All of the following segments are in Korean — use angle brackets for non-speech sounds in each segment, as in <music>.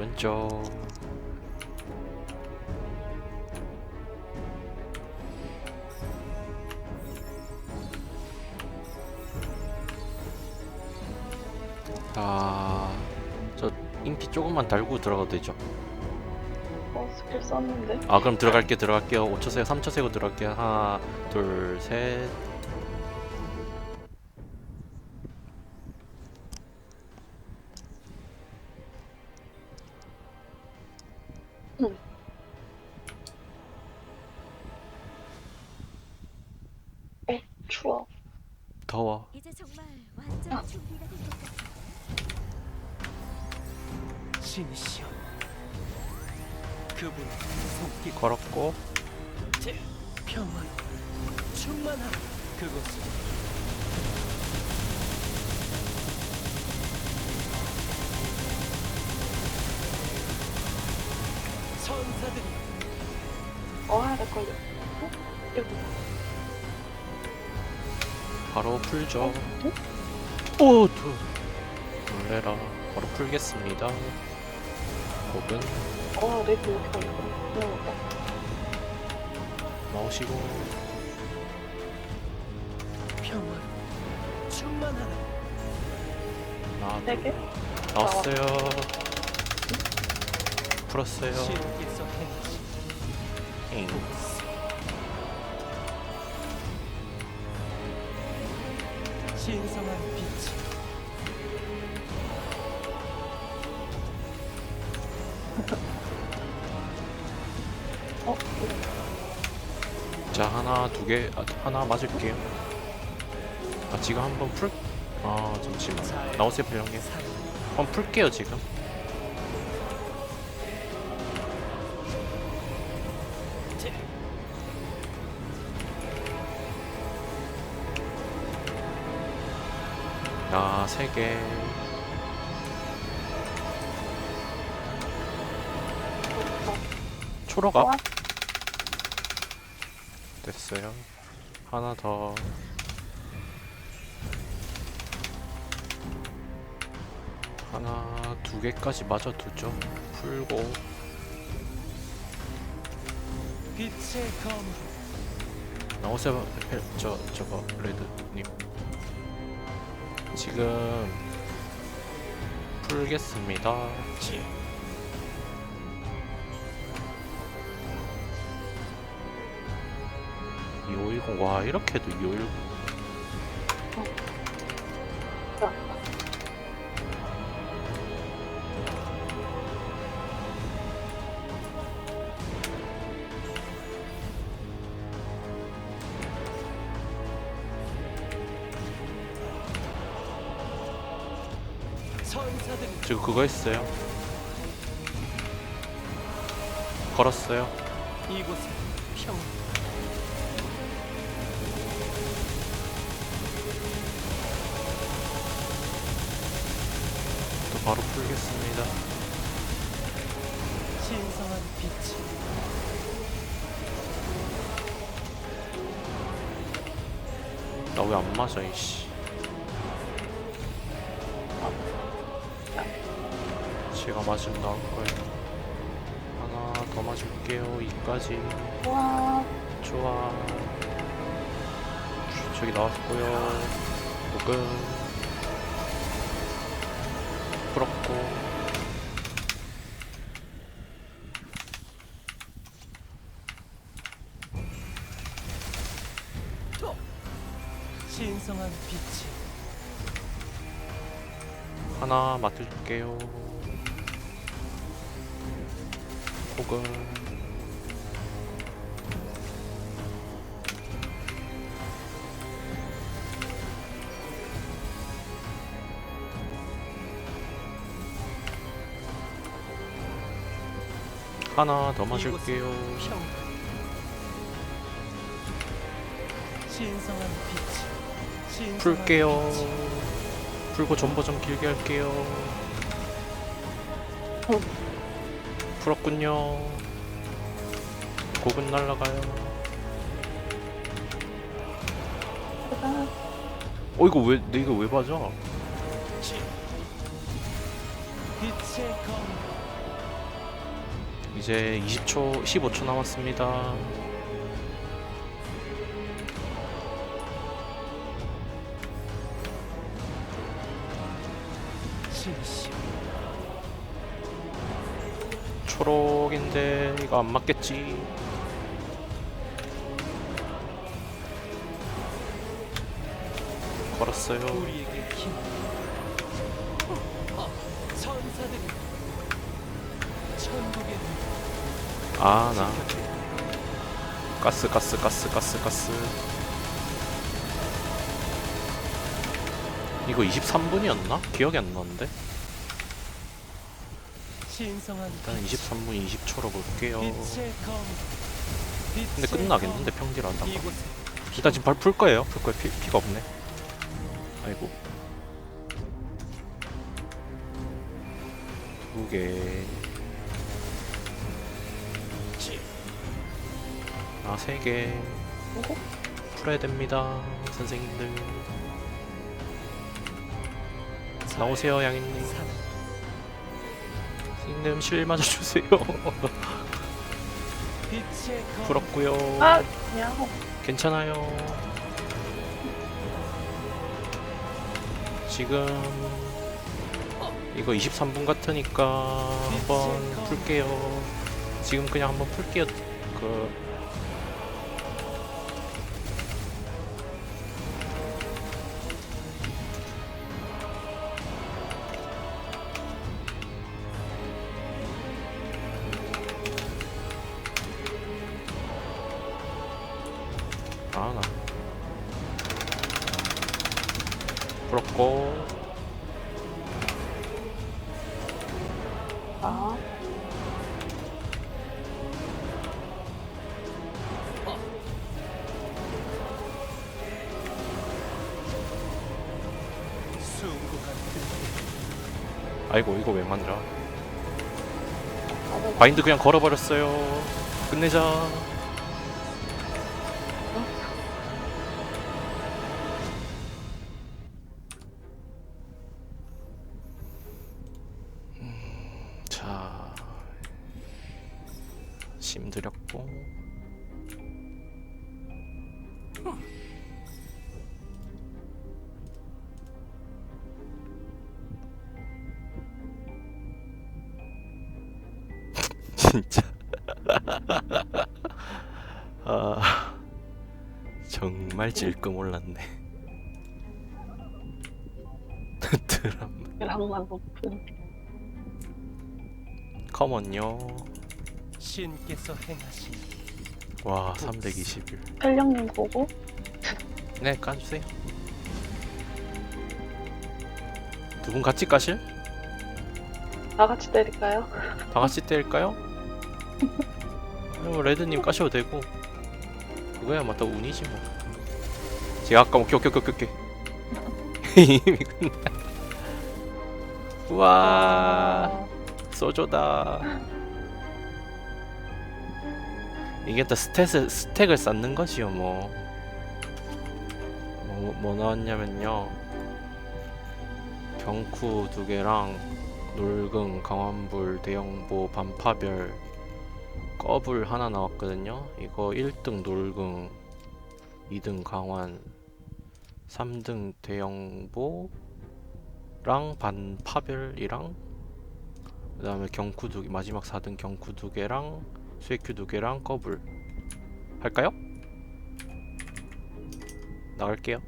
왼쪽 아, 저 인피 조금만 달고 들어가도 되죠. 어 스킬 썼는데 아, 그럼 들어갈게, 들어갈게요. 5초 세고, 3초 세고 들어갈게요. 하나, 둘, 셋. 완전 준비가 된것 같아. 신이시여. 그분의 손길 걸었고, 평화 충만한 그곳을 천사들이 어나 걸려 어? 여기. 바로 풀죠. 오, 두. 놀래라. 바로 풀겠습니다. 혹은 어 레드 이렇게 미안하다 나오시고, 평화 충만한 하나, 세 개? 나왔어요. 풀었어요. 신께서 행하신 잉. 신성한 자 하나 두개 아, 하나 맞을게요. 아 지금 한번 풀? 아 잠시만 나오세요 별령님. 한번 풀게요 지금. 아 세 개. 초록아 와. 됐어요. 하나 더. 하나 두 개까지 맞아 두죠. 풀고 빛의 검으로 나오세요. 헬- 저 저거 레드님. 지금 풀겠습니다. (2510) 와 이렇게도 (2510) 자 천사들이 저 그거 했어요. 걸었어요. 이곳에 평 바로 풀겠습니다. 신성한 빛이 나 왜 안 맞아 이씨. 제가 맞으면 나올 거예요. 하나 더 맞을게요. 이까지 와 좋아. 저기 나왔고요. 혹은 풀었고 신성한 빛이 하나 맡을게요. 혹은 하나 더 신성한 풀게요. 풀고 전보 좀 길게 할게요. 어. 풀었군요. 곡은 날라가요. 어 이거 왜내 이거 왜 맞아? 빛의 검 이제 20초, 15초 남았습니다. 초록인데 이거 안 맞겠지? 걸었어요. 우리에게 힘 어, 천사들이 천국의 아, 나 가스, 가스, 가스, 가스, 가스. 이거 23분이었나? 기억이 안 나는데. 일단 23분 20초로 볼게요. 근데 끝나겠는데 검. 평딜 하다가. 일단 지금 발 풀 거예요. 풀 거예요. 피, 피가 없네. 아이고. 두 개. 아, 세 개. 그리고 풀어야 됩니다. 선생님들. 나오세요, 양인님. 산 선생님, 실 맞아주세요. <laughs> 풀었고요 아 그냥 괜찮아요. 지금 이거 23분 같으니까 한번 풀게요. 지금 그냥 한번 풀게요. 그 풀었고, 아 아이고, 이거 왜 만져? 바인드 그냥 걸어버렸어요. 끝내자. 심 들였고. <laughs> 진짜. <laughs> 아 정말 질끔 올랐네. <laughs> 드라마 계란만 높은 커먼요. 신께서 행하신 와 321. 펠령님 보고 네 까주세요. 두 분 같이 까실? 다 같이 때릴까요? 다 같이 때릴까요? 아니, 뭐 레드님 까셔도 되고 그거야 맞다 운이지 뭐. 제가 아까 오케이 오케이 오케이 오케이. <laughs> 이미 끝나. 우와. 소조다. 이게 또 스탯을 스택을 쌓는 것이요 뭐. 뭐, 뭐 나왔냐면요. 경쿠 두 개랑 놀금, 강환불, 대형보, 반파별, 꺼불 하나 나왔거든요. 이거 1등 놀금, 2등 강환, 3등 대형보랑 반파별이랑 그 다음에 경쿠 두 개, 마지막 4등 경쿠 두 개랑 수액큐 두 개랑 꺼불 할까요? 나갈게요.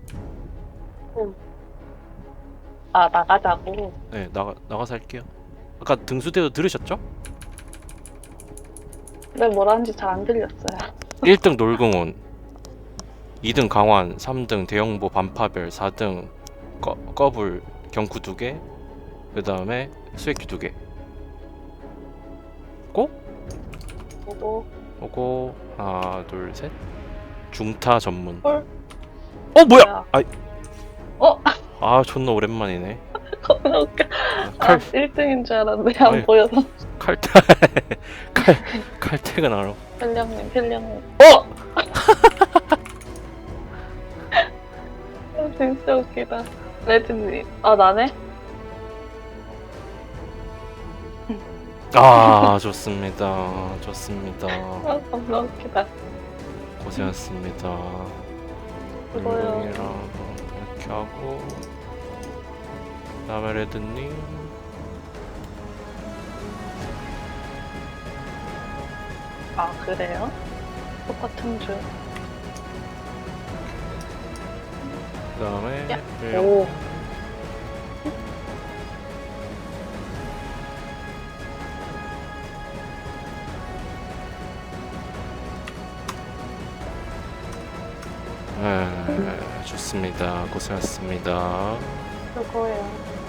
아 나가자고 네, 나가 나가서 할게요. 아까 등수대도 들으셨죠? 근데 뭐라는지 잘 안 들렸어요 1등 놀궁온 2등 강환 3등 대형보 반파별 4등 꺼, 꺼불 경쿠 2개 그 다음에 수액큐 2개 보고. 오고 하나 둘셋. 중타 전문. 헐. 어 뭐야? 뭐야. 아이. 어? 아 존나 오랜만이네. <laughs> 겁나 웃겨. 아 칼. 1등인 줄 알았는데 안 아니. 보여서. 칼탈 칼 <laughs> 칼퇴근하러. 펠령님 펠령님. 어! 아, <laughs> 진짜 웃기다. 레드님. 아 나네? 아 좋습니다 좋습니다 아, 겁나 웃기다. 고생하셨습니다. 운동이랑 이렇게 하고 그다음에 레드님 아, 그래요? 똑같은 줄. 그다음에 야, 일 좋습니다 고생하셨습니다 수고요.